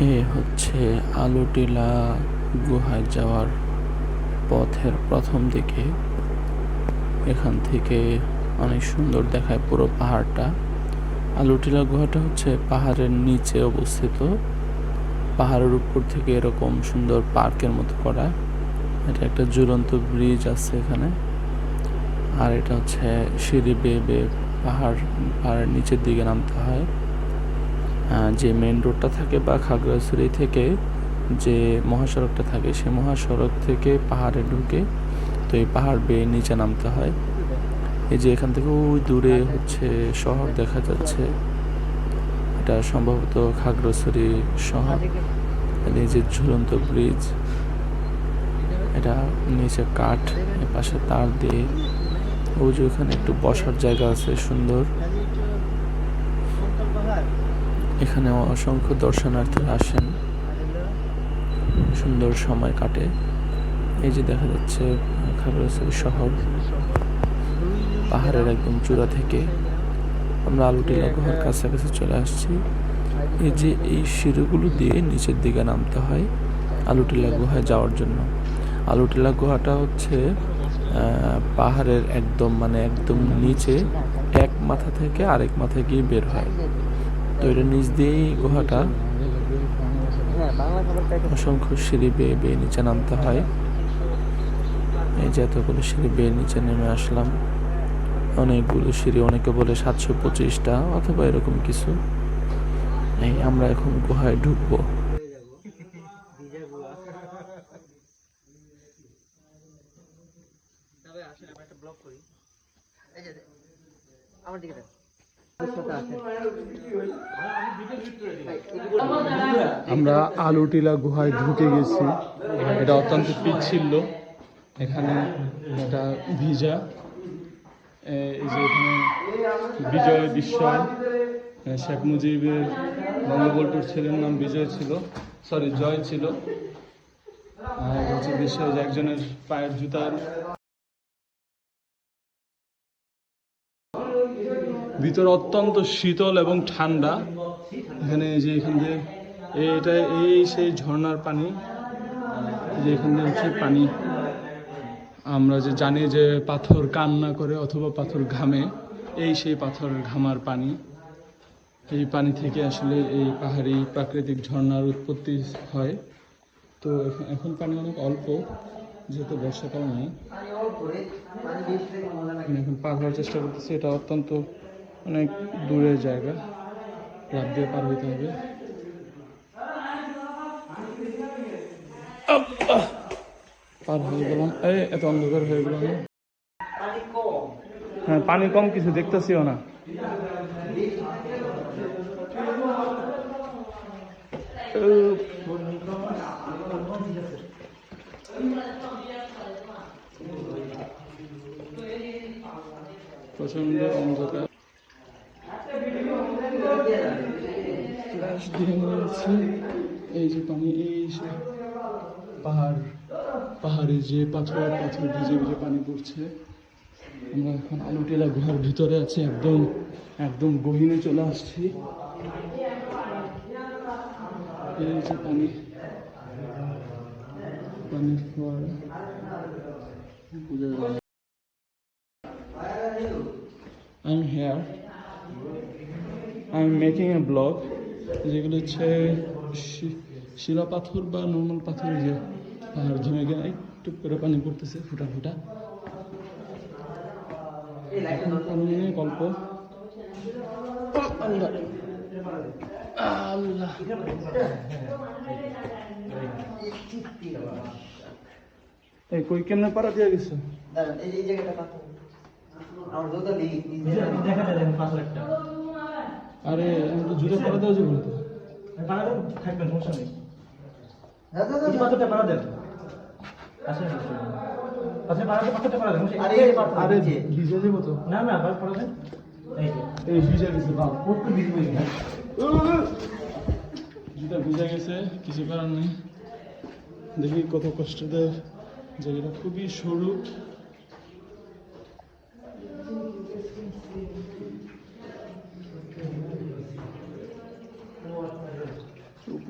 এ হচ্ছে আলুটিলা গুহায় যাওয়ার পথের প্রথম দিকে। এখান থেকে অনেক সুন্দর দেখায় পুরো পাহাড়টা। আলুটিলা গুহাটা হচ্ছে পাহাড়ের নিচে অবস্থিত। পাহাড়ের উপর থেকে এরকম সুন্দর পার্কের মতো করা। এটা একটা ঝুলন্ত ব্রিজ আছে এখানে। আর এটা হচ্ছে সিঁড়ি বেয়ে বেয়ে পাহাড়, পাহাড়ের নিচের দিকে নামতে হয়। যে মেন রোডটা থাকে বা খাগড়াছড়ি থেকে যে মহাসড়কটা থাকে, সে মহাসড়ক থেকে পাহাড়ে ঢুকে তো এই পাহাড় বেয়ে নিচে নামতে হয়। এই যে এখান থেকে ওই দূরে হচ্ছে শহর দেখা যাচ্ছে। এটা সম্ভবত খাগড়াছড়ি শহর। এই যে ঝুলন্ত ব্রিজ এটা নিচে কাঠ পাশে তার দিয়ে। ওই যে ওখানে একটু বসার জায়গা আছে সুন্দর। এখানে অসংখ্য দর্শনার্থীরা আসেন। সুন্দর সময় কাটে। এই যে দেখা যাচ্ছে, খাগড়াছড়ি শহর, পাহাড়ের একদম চূড়া থেকে আমরা আলুটিলা গুহার কাছাকাছি চলে আসছি। এই যে এই সিঁড়িগুলো দিয়ে নিচের দিকে নামতে হয় আলুটিলা গুহায় যাওয়ার জন্য। আলুটিলা গুহাটা হচ্ছে পাহাড়ের একদম মানে একদম নিচে এক মাথা থেকে আরেক মাথায় গিয়ে বের হয়। তো এটা নিচ দিয়েই গুহাটা। অসংখ্য সিঁড়ি বেয়ে বেয়ে নিচে নামতে হয়। এই যে এতগুলো সিঁড়ি বেয়ে নিচে নেমে আসলাম। অনেকগুলো সিঁড়ি, অনেকে বলে সাতশো পঁচিশটা অথবা এরকম কিছু। এই আমরা এখন গুহায় ঢুকবো। আমরা দিকে আমরা আলুটিলা গুহায় ঢুকে গেছি। এটা অত্যন্ত পিচ্ছিল এখানে এটা ভিজা এই যে এখানে বিজয় বিস্ময় শেখ মুজিবের বঙ্গবন্ধুর ছেলের নাম বিজয় ছিল। সরি জয় ছিল। আর হচ্ছে একজনের পায়ের জুতার ভিতরে অত্যন্ত শীতল এবং ঠান্ডা। এখানে যে এখান দিয়ে এটা এই সেই ঝর্ণার পানি। যে এখান দিয়ে হচ্ছে পানি। আমরা যে জানি যে পাথর কান্না করে অথবা পাথর ঘামে, এই সেই পাথর ঘামার পানি। এই পানি থেকে আসলে এই পাহাড়ি প্রাকৃতিক ঝর্নার উৎপত্তি হয়। তো এখন- এখন পানি অনেক অল্প, যেহেতু বর্ষাকাল নেই। এখন পার হওয়ার চেষ্টা করতেছি, এটা অত্যন্ত অনেক দূরের জায়গা। লাভ দিয়ে পার হইতে হবে। পার হয়ে গেলাম। এই, এত অন্ধকার হয়ে গেলাম। হ্যাঁ পানি কম কিছু দেখতেছিও না। প্রচণ্ড অন্ধকার। এই যে পানি, এই সে পাহাড়, পাহাড়ে যে পাথর পাথর ভিজে ভিজে পানি পড়ছে আমরা এখন আলুটেলা গুহার ভিতরে আছি, একদম একদম গহীনে চলে আসছি এই যে পানি, পানির ফোয়ারা। I'm here. I'm making a blog. যেগুলো হচ্ছে শি- শিলা পাথর বা নর্মাল পাথর যে পাহাড় ঝিমে গিয়ে একটু করে পানি পড়তেছে ফুটা ফুটা। পানি নিয়ে গল্প। আল্লাহ। এই কই কেমনে পারা দিয়ে গেছে? দাঁড়ান এই যে জায়গাটা পাথর। আমার জুতা নেই দেখা যায় লাখ টাকা আরে আমি তো জুড়ে তো। দেন থাকবেন সমস্যা নেই। পাথরটা দেন। আসেন আচ্ছা বাড়া দেন পাথরটা বাড়া দেন আরে নিচে। ভিজে যাব তো। না না পড়া দেন। এই যে। ভিজে গেছে বাপ একটু বিজি হয়ে গেছে। জুতা ভিজে গেছে কিছু করার নেই। দেখি কত কষ্ট দেয় জায়গাটা খুবই সরু।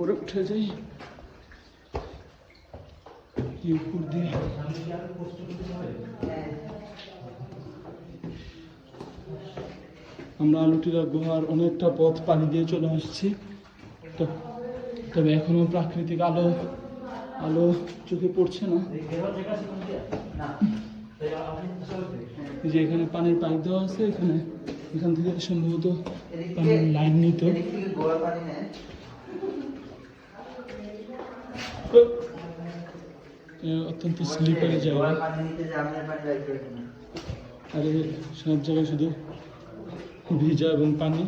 উপরে উঠে যাই। উপর দিয়ে। আমরা আলুটিরা গুহার অনেকটা পথ পাড়ি দিয়ে চলে আসছি। তবে এখনও প্রাকৃতিক আলো আলো চোখে পড়ছে না। যে এখানে পানির পাইপ দেওয়া আছে, এখানে এখান থেকে সম্ভবত পানির লাইন নিত এদিক থেকে গোড়া পানি নেয় এ অত্যন্ত স্লিপারি জায়গা আর, সব জায়গায় শুধু ভিজা এবং পানি।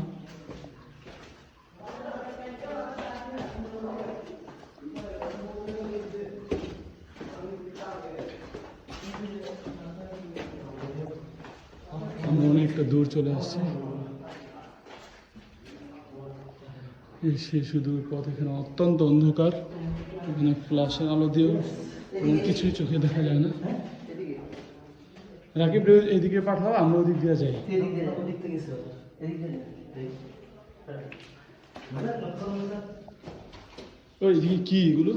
আমরা অনেকটা দূর চলে আসছি। এসে শুধু পথ এখানে অত্যন্ত অন্ধকার। এখানে ফ্ল্যাশের আলো দিয়েও কোনো কিছুই চোখে দেখা যায় না। রাকিব রে এদিকে পাঠাও আমরা ওদিক দিয়ে যাই। ওই কি এগুলো?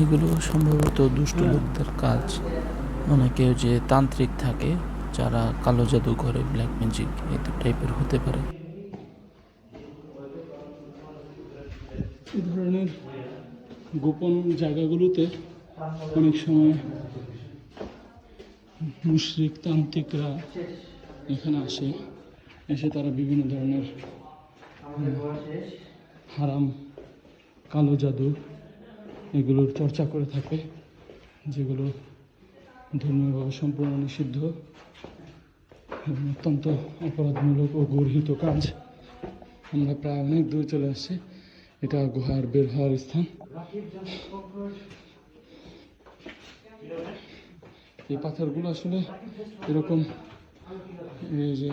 এগুলো সম্ভবত দুষ্ট লোকদের কাজ। অনেকে যে তান্ত্রিক থাকে যারা কালো জাদু করে ব্ল্যাক ম্যাজিক এই টাইপের হতে পারে। ধরনের গোপন জায়গাগুলোতে অনেক সময় মুশরিক তান্ত্রিকরা এখানে আসে, এসে তারা বিভিন্ন ধরনের হারাম, কালো জাদু এগুলোর চর্চা করে থাকে, যেগুলো ধর্মীয়ভাবে সম্পূর্ণ নিষিদ্ধ এবং অত্যন্ত অপরাধমূলক ও গর্হিত কাজ। আমরা প্রায় অনেক দূর চলে আসছি। এটা গুহার বের হওয়ার স্থান। এই পাথরগুলো আসলে এরকম, এই যে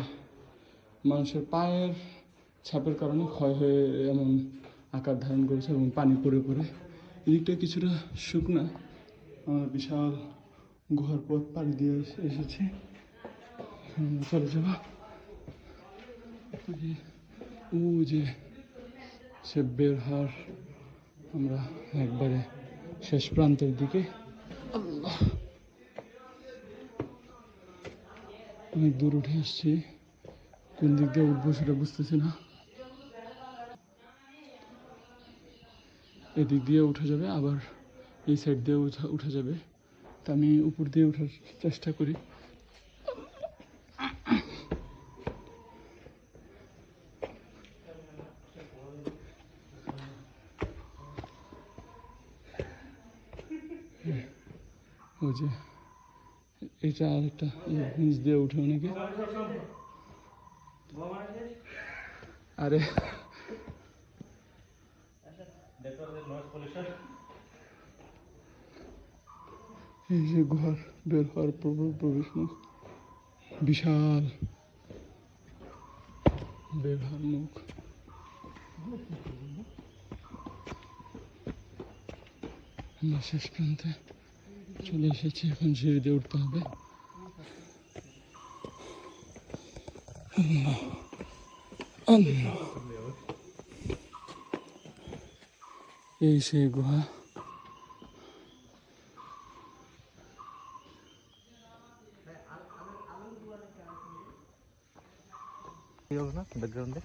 মানুষের পায়ের ছাপের কারণে ক্ষয় হয়ে এমন আকার ধারণ করেছে এবং পানি পড়ে পড়ে। এদিকটা কিছুটা শুকনা বিশাল গুহার পথ পাড়ি দিয়ে এসে- এসেছি। চলে, যাব। ও যে সে বের হওয়ার আমরা একবারে শেষ প্রান্তের দিকে। অনেক দূর উঠে আসছি। কোন দিক দিয়ে উঠবো সেটা বুঝতেছি না। এদিক দিয়ে উঠা যাবে, আবার এই সাইড দিয়ে উঠা যাবে। তা আমি উপর দিয়ে ওঠার চেষ্টা করি। যে, এটা আর একটা নিচ দিয়ে উঠে অনেকে আরে। এই যে ঘর বের হওয়ার প্রবেশ মুখ বিশাল। বের হওয়ার মুখ। আমরা শেষ প্রান্তে চলে এসেছি, এখন সিঁড়ি দিয়ে উঠতে হবে। এই সেই গুহা। you all nothing.